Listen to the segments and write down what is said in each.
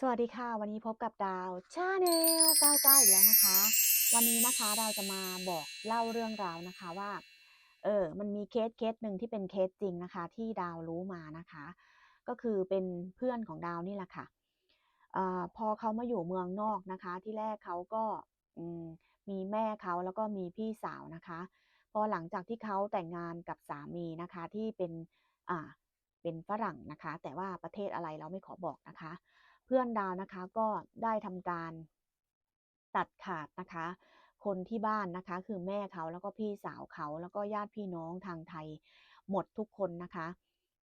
สวัสดีค่ะ วันนี้พบกับดาวชาแนล99อีกแล้วนะคะ วันนี้นะคะดาวจะมาบอกเล่าเรื่องราวนะคะว่าเออมันมีเคสเคสหนึ่งที่เป็นเคสจริงนะคะ ที่ดาวรู้มานะคะ ก็คือเป็นเพื่อนของดาวนี่แหละค่ะอาพอเขามาอยู่เมืองนอกนะคะ ที่แรกเขาก็มีแม่เขาแล้วก็มีพี่สาวนะคะ พอหลังจากที่เขาแต่งงานกับสามีนะคะที่เป็นอ่าเป็นฝรั่งนะคะ แต่ว่าประเทศอะไรเราไม่ขอบอกนะคะ เพื่อนดาวนะคะก็ได้ทำการตัดขาดนะคะ คนที่บ้านนะคะ คือแม่เขาแล้วก็พี่สาวเขาแล้วก็ญาติพี่น้องทางไทยหมดทุกคนนะคะ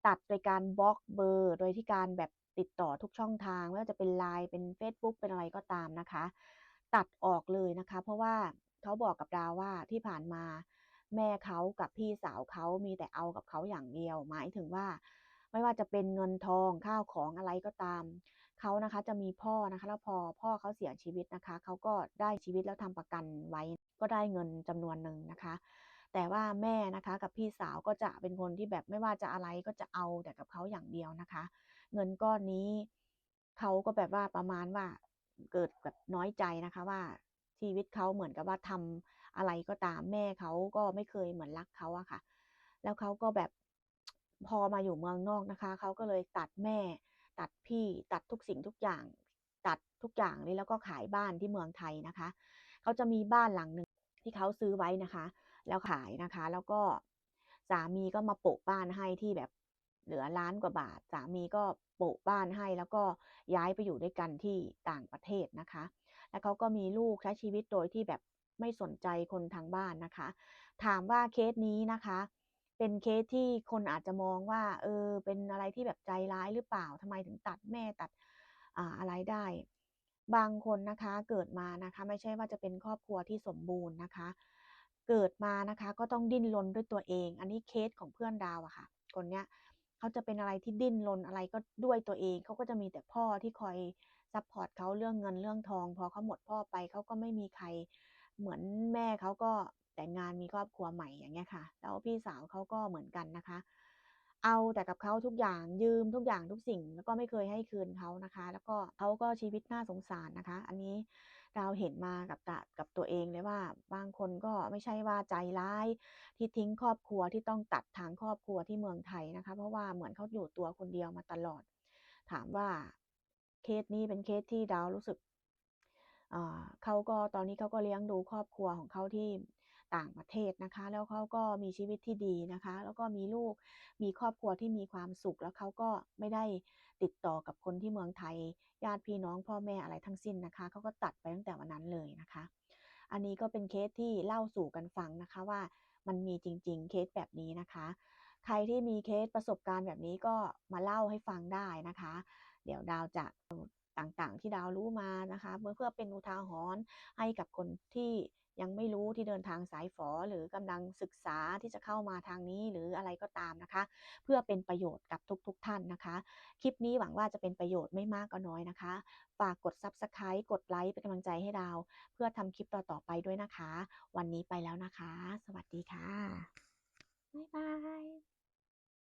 ตัดโดยการบล็อกเบอร์ โดยที่การแบบติดต่อทุกช่องทางไม่ว่าจะเป็น LINE เป็นเฟซบุ๊กเป็นอะไรก็ตามนะคะ ตัดออกเลยนะคะ เพราะว่าเขาบอกกับดาวว่าที่ผ่านมาแม่เขากับพี่สาวเขามีแต่เอากับเขาอย่างเดียว หมายถึงว่า ไม่ว่าจะเป็นเงินทองข้าวของอะไรก็ตาม เขานะคะจะมีพ่อนะคะ แล้วพอพ่อเขาเสียชีวิตนะคะ เขาก็ได้ชีวิตแล้วทำประกันไว้ ก็ได้เงินจำนวนหนึ่งนะคะ แต่ว่าแม่นะคะกับพี่สาวก็จะเป็นคนที่แบบไม่ว่าจะอะไรก็จะเอาแต่กับเขาอย่างเดียวนะคะ เงินก้อนนี้เขาก็แบบว่าประมาณว่าเกิดแบบน้อยใจนะคะว่าชีวิตเขาเหมือนกับว่าทำอะไรก็ตามแม่เขาก็ไม่เคยเหมือนรักเขาอะค่ะ แล้วเขาก็แบบพอมาอยู่เมืองนอกนะคะ เขาก็เลยตัดแม่ ตัดพี่ตัดทุกสิ่งทุกอย่าง ตัดทุกอย่างเลยแล้วก็ขายบ้านที่เมืองไทยนะคะ เขาจะมีบ้านหลังหนึ่งที่เขาซื้อไว้นะคะ แล้วขายนะคะ แล้วก็สามีก็มาโปะบ้านให้ที่แบบเหลือล้านกว่าบาท สามีก็โปะบ้านให้ แล้วก็ย้ายไปอยู่ด้วยกันที่ต่างประเทศนะคะ แล้วเขาก็มีลูกใช้ชีวิตโดยที่แบบไม่สนใจคนทางบ้านนะคะ ถามว่าเคสนี้นะคะ เป็นเคสที่คนอาจจะมองว่า เออ เป็นอะไรที่แบบใจร้ายหรือเปล่าทำไมถึงตัดแม่ตัดอ่าอะไรได้ บางคนนะคะเกิดมานะคะ ไม่ใช่ว่าจะเป็นครอบครัวที่สมบูรณ์นะคะ เกิดมานะคะก็ต้องดิ้นรนด้วยตัวเอง อันนี้เคสของเพื่อนดาวอะค่ะ คนเนี้ยเขาจะเป็นอะไรที่ดิ้นรนอะไรก็ด้วยตัวเองเขาก็จะมีแต่พ่อที่คอยซัปพอร์ตเขาเรื่องเงินเรื่องทอง พอเขาหมดพ่อไปเขาก็ไม่มีใครเหมือนแม่เขาก็ แต่งงานมีครอบครัวใหม่อย่างเงี้ยค่ะ แล้วพี่สาวเขาก็เหมือนกันนะคะ เอาแต่กับเขาทุกอย่างยืมทุกอย่างทุกสิ่ง แล้วก็ไม่เคยให้คืนเขานะคะ แล้วก็เขาก็ชีวิตน่าสงสารนะคะ อันนี้ดาเห็นมากับตะกับตัวเองเลยว่า บางคนก็ไม่ใช่ว่าใจร้าย ที่ทิ้งครอบครัวที่ต้องตัดทางครอบครัวที่เมืองไทยนะคะ เพราะว่าเหมือนเขาอยู่ตัวคนเดียวมาตลอด ถามว่าเคสนี้เป็นเคสที่ดาวรู้สึกเขาก็ตอนนี้เขาก็เลี้ยงดูครอบครัวของเขาที่ ต่างประเทศนะคะ แล้วเขาก็มีชีวิตที่ดีนะคะ แล้วก็มีลูกมีครอบครัวที่มีความสุข แล้วเขาก็ไม่ได้ติดต่อกับคนที่เมืองไทย ญาติพี่น้องพ่อแม่อะไรทั้งสิ้นนะคะเขาก็ตัดไปตั้งแต่วันนั้นเลยนะคะ อันนี้ก็เป็นเคสที่เล่าสู่กันฟังนะคะว่ามันมีจริง ๆ เคสแบบนี้นะคะ ใครที่มีเคสประสบการณ์แบบนี้ก็มาเล่าให้ฟังได้นะคะ เดี๋ยวดาวจะต่างๆ ที่ดาวรู้มานะคะ เพื่อเพื่อเป็นอุทาหรณ์ให้กับคนที่ ยังไม่รู้ที่เดินทางสายฝอ หรือกำลังศึกษาที่จะเข้ามาทางนี้หรืออะไรก็ตามนะคะ เพื่อเป็นประโยชน์กับทุกๆท่านนะคะ คลิปนี้หวังว่าจะเป็นประโยชน์ไม่มากก็น้อยนะคะ ฝากกด Subscribe กดไลค์เป็นกำลังใจให้ดาว เพื่อทำคลิปต่อๆไปด้วยนะคะ วันนี้ไปแล้วนะคะ สวัสดีค่ะบ๊ายบาย